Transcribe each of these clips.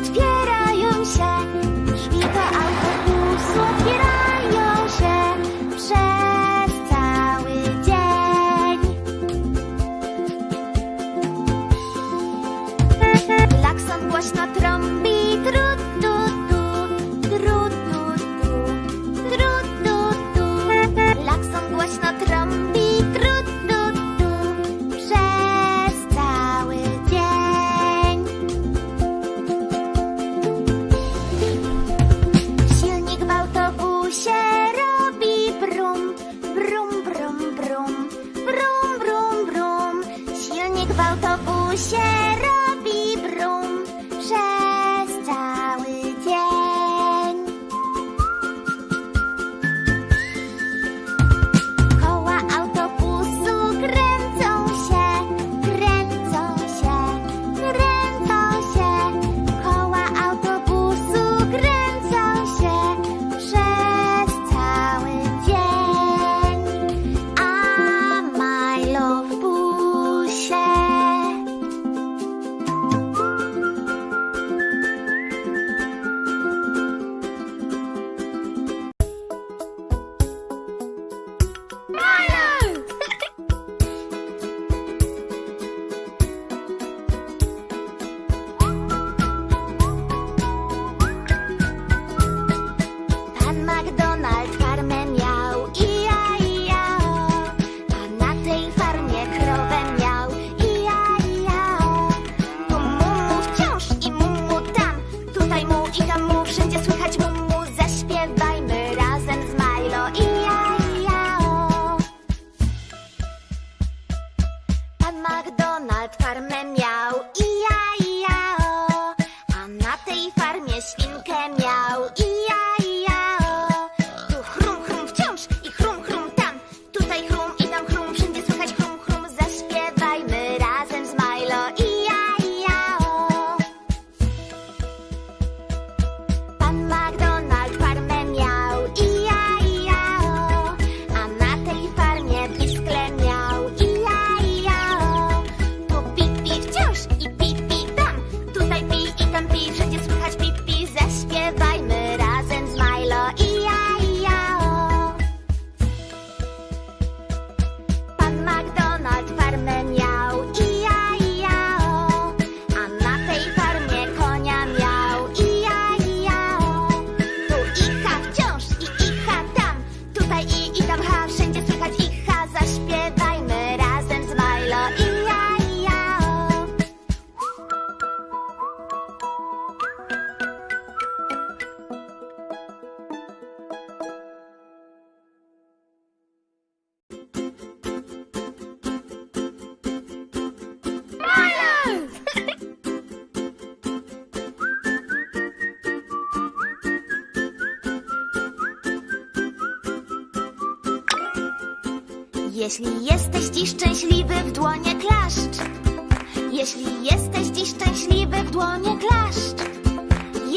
otwierają się. Drzwi do autobusu otwierają się przez cały dzień. Klakson głośno trąbi. Jeśli jesteś dziś szczęśliwy, w dłonie klaszcz. Jeśli jesteś dziś szczęśliwy, w dłonie klaszcz.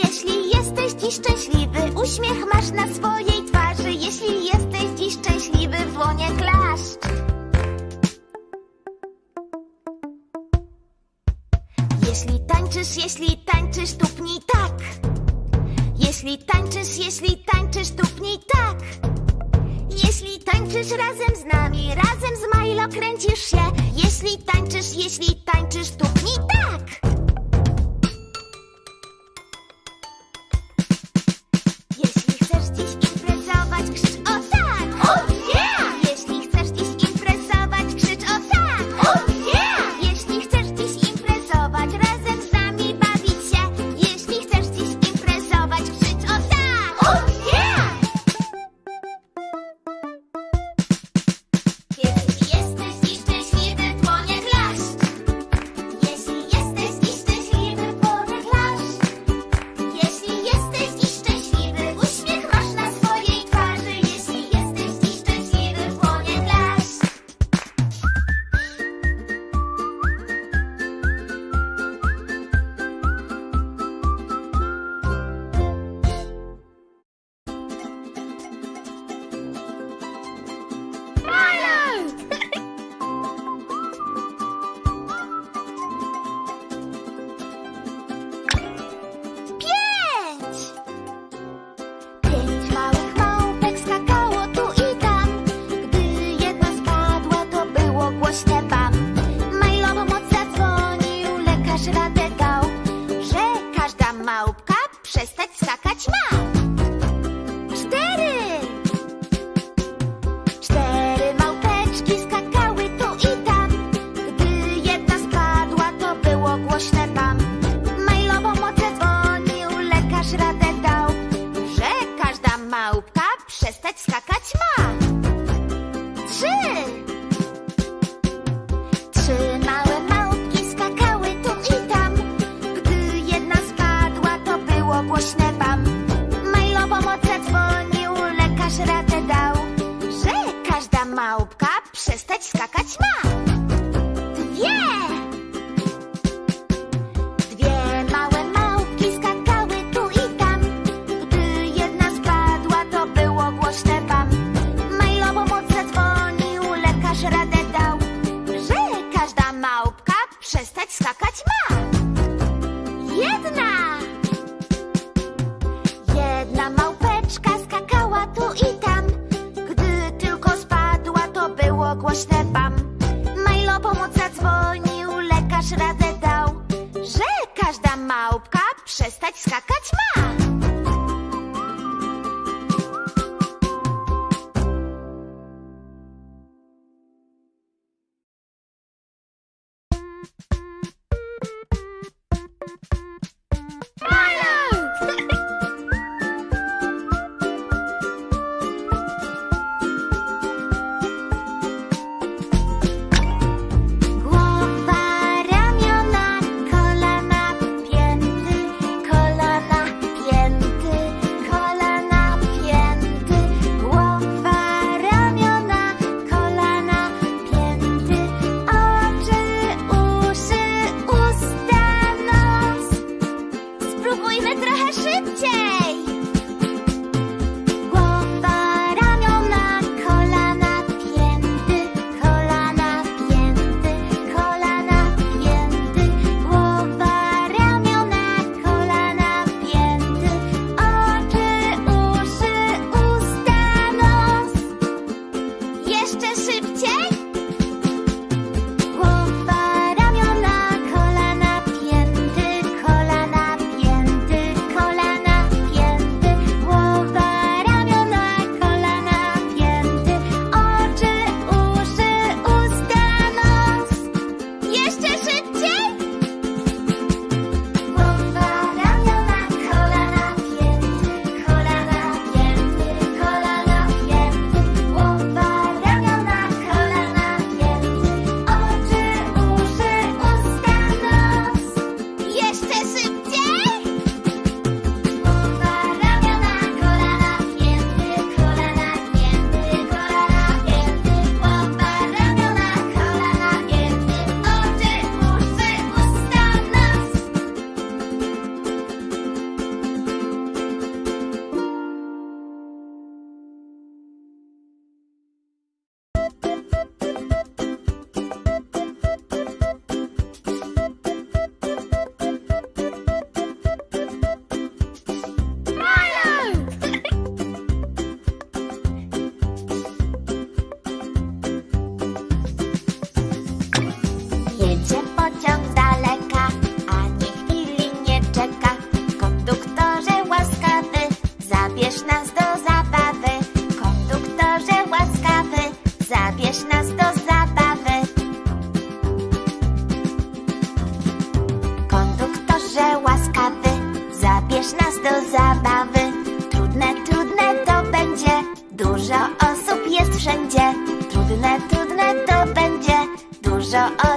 Jeśli jesteś dziś szczęśliwy, uśmiech masz na swojej twarzy. Jeśli jesteś dziś szczęśliwy, w dłonie klaszcz. Jeśli tańczysz, jeśli tańczysz, tupnij tak. Jeśli tańczysz, jeśli tańczysz, tupnij tak tańczysz razem z nami, razem z Milo kręcisz się. Jeśli tańczysz, jeśli tańczysz, tupnij Przestać skakać ma. Małpka przestać skakać ma.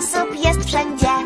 Osób jest wszędzie.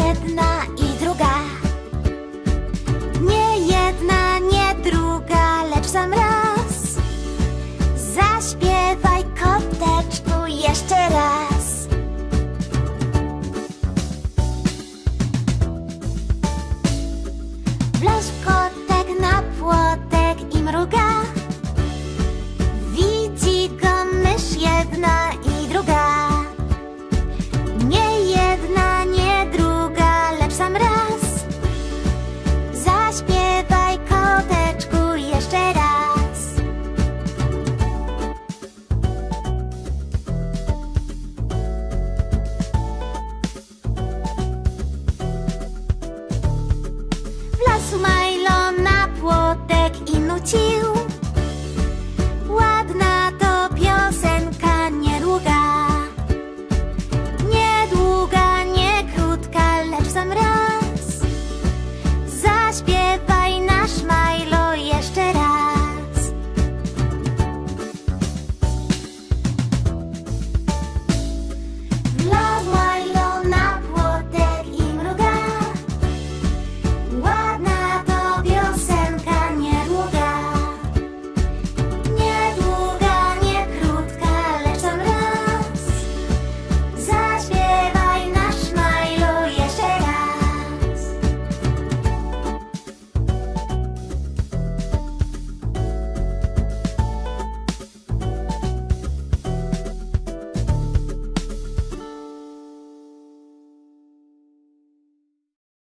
jedna